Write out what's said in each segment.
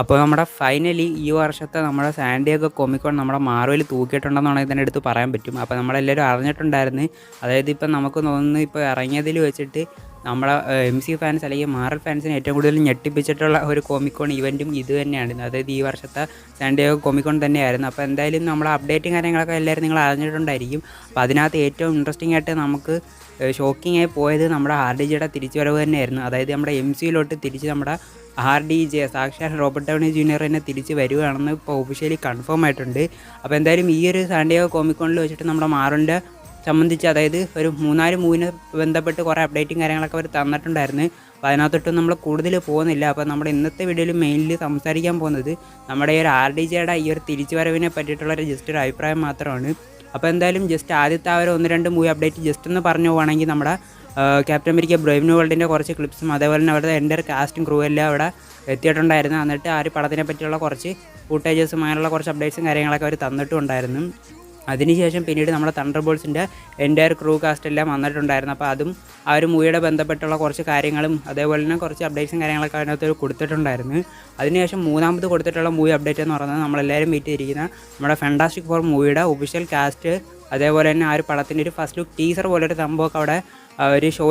അപ്പോൾ നമ്മുടെ ഫൈനലി ഈ വർഷത്തെ നമ്മുടെ സാൻഡിയൊക്കെ കൊമിക്കോൺ നമ്മുടെ മാർവൽ തൂക്കിയിട്ടുണ്ടെന്നാണ് ഇതിന്റെ അടുത്ത് പറയാൻ പറ്റും. അപ്പോൾ നമ്മളെല്ലാവരും അറിഞ്ഞിട്ടുണ്ടായിരുന്നു. അതായത് ഇപ്പം നമുക്ക് തോന്നുന്നു ഇപ്പോൾ ഇറങ്ങിയതിൽ വെച്ചിട്ട് നമ്മളെ എം സി ഫാൻസ് അല്ലെങ്കിൽ മാറൽ ഫാൻസിനെ ഏറ്റവും കൂടുതൽ ഞെട്ടിപ്പിച്ചിട്ടുള്ള ഒരു കോമിക്കോൺ ഇവന്റും ഇത് തന്നെയാണ് അതായത് ഈ വർഷത്തെ സാൻഡിയോഗ കോമിക്കോൺ തന്നെയായിരുന്നു. അപ്പോൾ എന്തായാലും നമ്മളെ അപ്ഡേറ്റും കാര്യങ്ങളൊക്കെ എല്ലാവരും നിങ്ങൾ അറിഞ്ഞിട്ടുണ്ടായിരിക്കും. അപ്പോൾ അതിനകത്ത് ഏറ്റവും ഇൻട്രസ്റ്റിംഗ് ആയിട്ട് നമുക്ക് ഷോക്കിംഗ് ആയി പോയത് നമ്മുടെ ആർ ഡി ജിയുടെ തിരിച്ചുവരവ് തന്നെയായിരുന്നു. അതായത് നമ്മുടെ എം സിയിലോട്ട് തിരിച്ച് നമ്മുടെ ആർ ഡി ജെ സാക്ഷാൽ റോബർട്ട് ടൗണി ജൂനിയർ തന്നെ തിരിച്ച് വരുവാണെന്ന് ഇപ്പോൾ ഒഫീഷ്യലി കൺഫേം ആയിട്ടുണ്ട്. അപ്പോൾ എന്തായാലും ഈ ഒരു സാൻഡിയോഗ കോമിക്കോണിൽ വെച്ചിട്ട് നമ്മുടെ മാറിന്റെ സംബന്ധിച്ച് അതായത് ഒരു മൂന്നാൽ മൂവിനെ ബന്ധപ്പെട്ട് കുറേ അപ്ഡേറ്റും കാര്യങ്ങളൊക്കെ അവർ തന്നിട്ടുണ്ടായിരുന്നു. അപ്പോൾ അതിനകത്തൊട്ടും നമ്മൾ കൂടുതൽ പോകുന്നില്ല. അപ്പോൾ നമ്മൾ ഇന്നത്തെ വീഡിയോയിൽ മെയിൻലി സംസാരിക്കാൻ പോകുന്നത് നമ്മുടെ ഈ ഒരു ആർ ഡി ജിയുടെ ഈ ഒരു തിരിച്ചുവരവിനെ പറ്റിയിട്ടുള്ള ഒരു ജസ്റ്റ് ഒരു അഭിപ്രായം മാത്രമാണ്. അപ്പോൾ എന്തായാലും ജസ്റ്റ് ആദ്യത്തെ ആ ഒരു ഒന്ന് രണ്ട് മൂവി അപ്ഡേറ്റ് ജസ്റ്റ് ഒന്ന് പറഞ്ഞു പോകണമെങ്കിൽ നമ്മുടെ ക്യാപ്റ്റൻ അമേരിക്ക ബ്രൈവ് ന്യൂ വേൾഡിന്റെ കുറച്ച് ക്ലിപ്സും അതേപോലെ തന്നെ അവരുടെ എന്റെ കാസ്റ്റും ക്രൂ എല്ലാം അവിടെ എത്തിയിട്ടുണ്ടായിരുന്നു. എന്നിട്ട് ആ ഒരു പടത്തിനെ പറ്റിയുള്ള കുറച്ച് ഫൂട്ടേജസും അങ്ങനെയുള്ള കുറച്ച് അപ്ഡേറ്റ്സും കാര്യങ്ങളൊക്കെ അവർ തന്നിട്ടുണ്ടായിരുന്നു അതിനുശേഷം പിന്നീട് നമ്മുടെ തണ്ടർ ബോൾസിന്റെ എന്റയർ ക്രൂ കാസ്റ്റ് എല്ലാം വന്നിട്ടുണ്ടായിരുന്നു. അപ്പോൾ അതും ആ ഒരു മൂവിയുടെ ബന്ധപ്പെട്ടുള്ള കുറച്ച് കാര്യങ്ങളും അതേപോലെ തന്നെ കുറച്ച് അപ്ഡേറ്റ്സും കാര്യങ്ങളൊക്കെ അതിനകത്ത് കൊടുത്തിട്ടുണ്ടായിരുന്നു. അതിനുശേഷം മൂന്നാമത് കൊടുത്തിട്ടുള്ള മൂവി അപ്ഡേറ്റ് എന്ന് പറയുന്നത് നമ്മളെല്ലാവരും വെയിറ്റ് ചെയ്തിരിക്കുന്ന നമ്മുടെ ഫെൻഡാസ്റ്റിക് ഫോർ മൂവിയുടെ ഒഫീഷ്യൽ കാസ്റ്റ് അതേപോലെ തന്നെ ആ ഒരു പടത്തിന്റെ ഒരു ഫസ്റ്റ് ലുക്ക് ടീസർ പോലൊരു സംഭവമൊക്കെ അവിടെ ഒരു ഷോ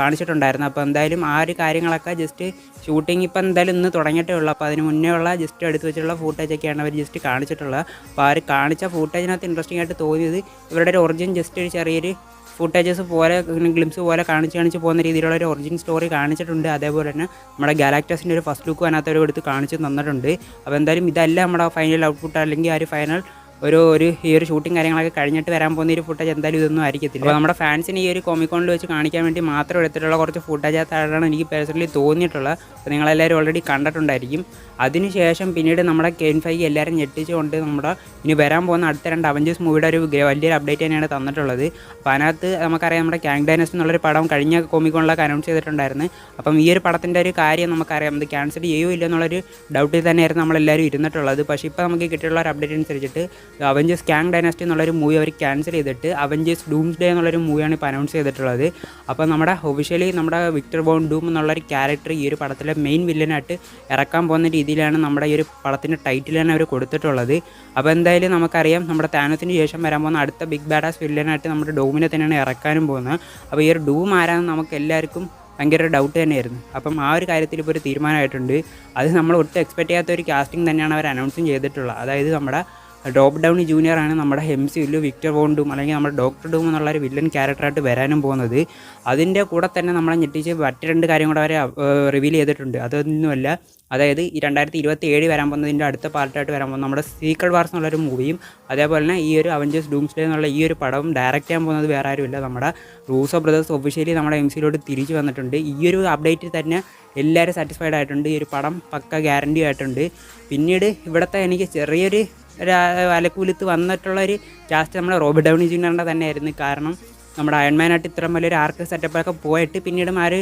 കാണിച്ചിട്ടുണ്ടായിരുന്നു. അപ്പോൾ എന്തായാലും ആ ഒരു കാര്യങ്ങളൊക്കെ ജസ്റ്റ് ഷൂട്ടിംഗ് ഇപ്പം എന്തായാലും ഇന്ന് തുടങ്ങിയിട്ടേ ഉള്ളൂ. അപ്പോൾ അതിന് മുന്നേ ഉള്ള ജസ്റ്റ് എടുത്ത് വെച്ചിട്ടുള്ള ഫൂട്ടേജൊക്കെയാണ് അവർ ജസ്റ്റ് കാണിച്ചിട്ടുള്ളത്. അപ്പോൾ ആ ഒരു കാണിച്ച ഫൂട്ടേജിനകത്ത് ഇൻട്രസ്റ്റിംഗ് ആയിട്ട് തോന്നിയത് ഇവരുടെ ഒരു ഒറിജിൻ ജസ്റ്റ് ഒരു ചെറിയൊരു ഫുട്ടേജസ് പോലെ ഗ്ലിംസ് പോലെ കാണിച്ച് കാണിച്ച് പോകുന്ന രീതിയിലുള്ള ഒരു ഒറിജിൻ സ്റ്റോറി കാണിച്ചിട്ടുണ്ട്. അതേപോലെ തന്നെ നമ്മുടെ ഗാലാക്ടസിന്റെ ഒരു ഫസ്റ്റ് ലുക്ക് അതിനകത്ത് ഒരു എടുത്ത് കാണിച്ച് തന്നിട്ടുണ്ട്. അപ്പോൾ എന്തായാലും ഇതല്ല നമ്മുടെ ഫൈനൽ ഔട്ട്പുട്ട് അല്ലെങ്കിൽ ആ ഒരു ഫൈനൽ ഒരു ഒരു ഈ ഒരു ഷൂട്ടിംഗ് കാര്യങ്ങളൊക്കെ കഴിഞ്ഞിട്ട് വരാൻ പോകുന്ന ഒരു ഫുട്ടേജ് എന്തായാലും ഇതൊന്നും ആയിരിക്കത്തില്ല. അപ്പോൾ നമ്മുടെ ഫാൻസിന് ഈ ഒരു കോമിക്കോണിൽ വെച്ച് കാണിക്കാൻ വേണ്ടി മാത്രം എടുത്തിട്ടുള്ള കുറച്ച് ഫുട്ടേജ് ആയിട്ടാണ് എനിക്ക് പേഴ്സണലി തോന്നിയിട്ടുള്ളത്. അപ്പോൾ നിങ്ങളെല്ലാവരും ഓൾറെഡി കണ്ടിട്ടുണ്ടായിരിക്കും. അതിനുശേഷം പിന്നീട് നമ്മുടെ കെൻ ഫൈ എല്ലാവരും ഞെട്ടിച്ചുകൊണ്ട് നമ്മുടെ ഇനി വരാൻ പോകുന്ന അടുത്ത രണ്ട് അവഞ്ചേഴ്സ് മൂവിയുടെ ഒരു വലിയൊരു അപ്ഡേറ്റ് തന്നെയാണ് തന്നിട്ടുള്ളത്. അപ്പോൾ അതിനകത്ത് നമുക്കറിയാം നമ്മുടെ ക്യാങ് ഡൈനസ്റ്റ് എന്നുള്ളൊരു പടം കഴിഞ്ഞ കോമിക്കോണിലൊക്കെ അനൗൺസ് ചെയ്തിട്ടുണ്ടായിരുന്നു. അപ്പം ഈ ഒരു പടത്തിന്റെ ഒരു കാര്യം നമുക്കറിയാം. ഇത് ക്യാൻസൽ ചെയ്യുമോ ഇല്ല എന്നുള്ളൊരു ഡൗട്ടിൽ തന്നെയായിരുന്നു നമ്മളെല്ലാവരും ഇരുന്നിട്ടുള്ളത്. പക്ഷേ ഇപ്പോൾ നമുക്ക് കിട്ടിയിട്ടുള്ള ഒരു അപ്ഡേറ്റ് അനുസരിച്ചിട്ട് അവഞ്ചേഴ്സ് ക്യാങ് ഡൈനാസ്റ്റി എന്നുള്ളൊരു മൂവി അവർ ക്യാൻസൽ ചെയ്തിട്ട് അവഞ്ചേഴ്സ് ഡൂംസ് ഡേ എന്നുള്ളൊരു മൂവിയാണ് ഇപ്പോൾ അനൗൺസ് ചെയ്തിട്ടുള്ളത്. അപ്പോൾ നമ്മുടെ ഒഫീഷ്യലി നമ്മുടെ വിക്ടർ ബോൺ ഡൂം എന്നുള്ളൊരു ക്യാരക്ടർ ഈ ഒരു പടത്തിലെ മെയിൻ വില്ലനായിട്ട് ഇറക്കാൻ പോകുന്ന രീതിയിലാണ് നമ്മുടെ ഈ ഒരു പടത്തിന്റെ ടൈറ്റിൽ തന്നെ അവർ കൊടുത്തിട്ടുള്ളത്. അപ്പോൾ എന്തായാലും നമുക്കറിയാം നമ്മുടെ താനത്തിന് ശേഷം വരാൻ പോകുന്ന അടുത്ത ബിഗ് ബാഡാസ് വില്ലനായിട്ട് നമ്മുടെ ഡോമിനെ തന്നെയാണ് ഇറക്കാനും പോകുന്നത്. അപ്പോൾ ഈ ഒരു ഡൂം ആരാണെന്ന് നമുക്ക് എല്ലാവർക്കും ഭയങ്കര ഡൗട്ട് തന്നെയായിരുന്നു. അപ്പം ആ ഒരു കാര്യത്തിൽ ഇപ്പോൾ ഒരു തീരുമാനമായിട്ടുണ്ട്. അത് നമ്മൾ ഒട്ടും എക്സ്പെക്ട് ചെയ്യാത്ത ഒരു കാസ്റ്റിംഗ് തന്നെയാണ് അവർ അനൗൺസും ചെയ്തിട്ടുള്ളത്. അതായത് നമ്മുടെ ഡ്രോപ്പ് ഡൗൺ ജൂനിയർ ആണ് നമ്മുടെ എം സിയിൽ വിക്ടർ വോണ്ടും അല്ലെങ്കിൽ നമ്മുടെ ഡോക്ടർ ഡൂം എന്നുള്ള ഒരു വില്ലൻ ക്യാരക്ടറായിട്ട് വരാനും പോകുന്നത്. അതിന്റെ കൂടെ തന്നെ നമ്മളെ ഞെട്ടിച്ച് മറ്റ് രണ്ട് കാര്യം കൂടെ അവരെ റിവീൽ ചെയ്തിട്ടുണ്ട്. അതൊന്നുമല്ല അതായത് ഈ രണ്ടായിരത്തി ഇരുപത്തി ഏഴ് വരാൻ പോകുന്നതിന്റെ അടുത്ത പാർട്ടായിട്ട് വരാൻ പോകുന്ന നമ്മുടെ സീക്രട്ട് വാർസ് എന്നുള്ളൊരു മൂവിയും അതേപോലെ തന്നെ ഈ ഒരു അവഞ്ചേഴ്സ് ഡൂംസ് ഡേ എന്നുള്ള ഈ ഒരു പടവും ഡയറക്റ്റ് ചെയ്യാൻ പോകുന്നത് വേറെ ആരുമില്ല. നമ്മുടെ റൂസോ ബ്രദേഴ്സ് ഒഫീഷ്യലി നമ്മുടെ എം സിയിലോട്ട് തിരിച്ചു വന്നിട്ടുണ്ട്. ഈ ഒരു അപ്ഡേറ്റ് തന്നെ എല്ലാവരും സാറ്റിസ്ഫൈഡ് ആയിട്ടുണ്ട്. ഈ ഒരു പടം പക്ക ഗ്യാരണ്ടി ആയിട്ടുണ്ട്. പിന്നീട് ഇവിടുത്തെ എനിക്ക് ചെറിയൊരു അലക്കുലുത്ത് വന്നിട്ടുള്ളൊരു കാസ്റ്റ് നമ്മുടെ റോബർട്ട് ഡൗണി ജൂനിയറിന്റെ തന്നെയായിരുന്നു. കാരണം നമ്മുടെ അയൺമാനായിട്ട് ഇത്ര വലിയൊരു ആർക്ക് സെറ്റപ്പൊക്കെ പോയിട്ട് പിന്നീട് ആ ഒരു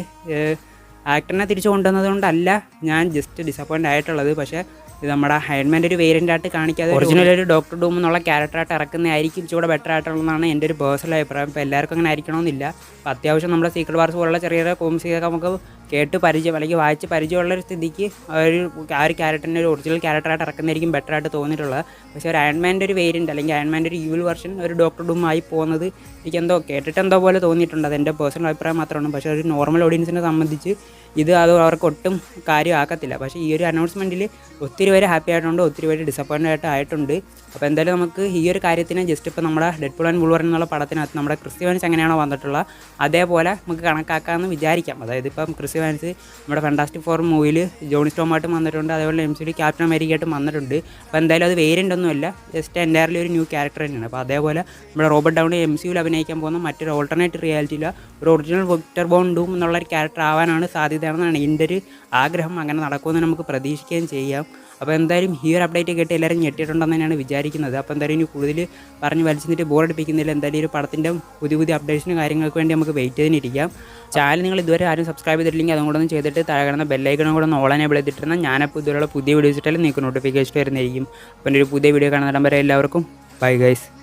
ആക്ടറിനെ തിരിച്ചു കൊണ്ടുവന്നത് കൊണ്ടല്ല ഞാൻ ജസ്റ്റ് ഡിസപ്പോയിന്റ് ആയിട്ടുള്ളത്. പക്ഷേ ഇത് നമ്മുടെ ഹൈഡ്മാന്റെ ഒരു വേരിയന്റ് ആയിട്ട് കാണിക്കാതെ ഒറിജിനൽ ഒരു ഡോക്ടർ ഡൂം എന്നുള്ള ക്യാരക്ടറായിട്ട് ഇറക്കുന്നതായിരിക്കും ഇച്ചിരി ബെറ്റർ ആയിട്ടുള്ളതാണ് എന്റെ ഒരു പേഴ്സണൽ അഭിപ്രായം. ഇപ്പോൾ എല്ലാവർക്കും അങ്ങനെ ആയിരിക്കണമെന്നില്ല അപ്പോൾ അത്യാവശ്യം നമ്മുടെ സീക്രട്ട് വാർസ് പോലുള്ള ചെറിയ ചെറിയ കോമിക്സൊക്കെ നമുക്ക് കേട്ട് പരിചയം അല്ലെങ്കിൽ വായിച്ച് പരിചയമുള്ള ഒരു സ്ഥിതിക്ക് ഒരു ആ ഒരു ക്യാരക്ടറിന്റെ ഒരു ഒറിജിനൽ ക്യാരക്ടറായിട്ട് ഇറക്കുന്നതായിരിക്കും ബെറ്റർ ആയിട്ട് തോന്നിയിട്ടുള്ളത്. പക്ഷേ ഒരു അയൺമാന്റെ ഒരു വേരിയന്റ് അല്ലെങ്കിൽ അയൺമാന്റെ ഒരു യൂൽ വെർഷൻ ഒരു ഡോക്ടർ ഡൂം ആയി പോകുന്നത് എനിക്ക് എന്തോ കേട്ടിട്ട് എന്തോ പോലെ തോന്നിയിട്ടുണ്ട്. അത് എന്റെ പേഴ്സണൽ അഭിപ്രായം മാത്രമാണ് പക്ഷേ ഒരു നോർമൽ ഓഡിയൻസിനെ സംബന്ധിച്ച് ഇത് അത് അവർക്ക് ഒട്ടും കാര്യമാക്കത്തില്ല. പക്ഷേ ഈ ഒരു അനൗൺസ്മെന്റിൽ ഒത്തിരി പേര് ഹാപ്പി ആയിട്ടുണ്ട് ഒത്തിരി പേര് ഡിസപ്പോയിന്റ് ആയിട്ട് ആയിട്ടുണ്ട്. അപ്പോൾ എന്തായാലും നമുക്ക് ഈ ഒരു കാര്യത്തിന് ജസ്റ്റ് ഇപ്പോൾ നമ്മുടെ ഡെഡ് ആൻഡ് ബുൾവർ എന്നുള്ള പടത്തിനകത്ത് നമ്മുടെ ക്രിസ്ത്യവാൻസ് എങ്ങനെയാണോ വന്നിട്ടുള്ളത് അതേപോലെ നമുക്ക് കണക്കാക്കാമെന്ന് വിചാരിക്കാം. അതായത് ഇപ്പം ക്രിസ്ത്യവാൻസ് നമ്മുടെ ഫാന്റാസ്റ്റിക് ഫോർ മൂവിയിൽ ജോണി സ്റ്റോമായിട്ടും വന്നിട്ടുണ്ട് അതേപോലെ എം സി ഡി ക്യാപ്റ്റൻ അമേരിക്കയായിട്ടും വന്നിട്ടുണ്ട്. അപ്പോൾ എന്തായാലും അത് വേരിയന്റ് ജസ്റ്റ് എന്റയർലി ഒരു ന്യൂ ക്യാരക്ടർ തന്നെയാണ്. അപ്പോൾ അതേപോലെ നമ്മുടെ റോബർട്ട് ഡൗണി എം സിയിൽ അഭിനയിക്കാൻ പോകുന്ന മറ്റൊരു ഓൾട്ടർനേറ്റ് റിയാലിറ്റിയിൽ ഒരു ഒറിജിനൽ വിക്ടർ ബോണ്ടും എന്നുള്ള ഒരു ക്യാരക്ടർ ആവാനാണ് സാധ്യതയാണെന്നാണ് എന്റെ ഒരു ആഗ്രഹം. അങ്ങനെ നടക്കുമെന്ന് നമുക്ക് പ്രതീക്ഷിക്കുകയും ചെയ്യാം. അപ്പോൾ എന്തായാലും ഈ ഒരു അപ്ഡേറ്റ് കേട്ട് എല്ലാവരും ഞെട്ടിയിട്ടുണ്ടെന്ന് തന്നെയാണ് വിചാരിക്കുന്നത്. അപ്പോൾ എന്തായാലും ഇനി കൂടുതൽ പറഞ്ഞ് വലിച്ചിട്ട് ബോറടിപ്പിക്കുന്നില്ല എന്തായാലും ഒരു പടത്തിന്റെ പുതിയ പുതിയ അപ്ഡേഷനും കാര്യങ്ങൾക്ക് വേണ്ടി നമുക്ക് വെയിറ്റ് ചെയ്തിരിക്കാം ചാനൽ നിങ്ങൾ ഇതുവരെ ആരും സബ്സ്ക്രൈബ് ചെയ്തിട്ടില്ലെങ്കിൽ അതും കൂടെ ഒന്ന് ചെയ്തിട്ട് താഴെ കിടന്ന ബെല്ലൈക്കണം കൂടെ ഒന്ന് എനേബിൾ ചെയ്തിട്ടുണ്ടെങ്കിൽ ഞാനപ്പോൾ ഇതുവരെയുള്ള പുതിയ വീഡിയോസ് ഇട്ടാലും നിങ്ങൾക്ക് നോട്ടിഫിക്കേഷൻ വരുന്നതായിരിക്കും. അപ്പോൾ ഒരു പുതിയ വീഡിയോ കാണുന്നിടം വരെ എല്ലാവർക്കും. Bye guys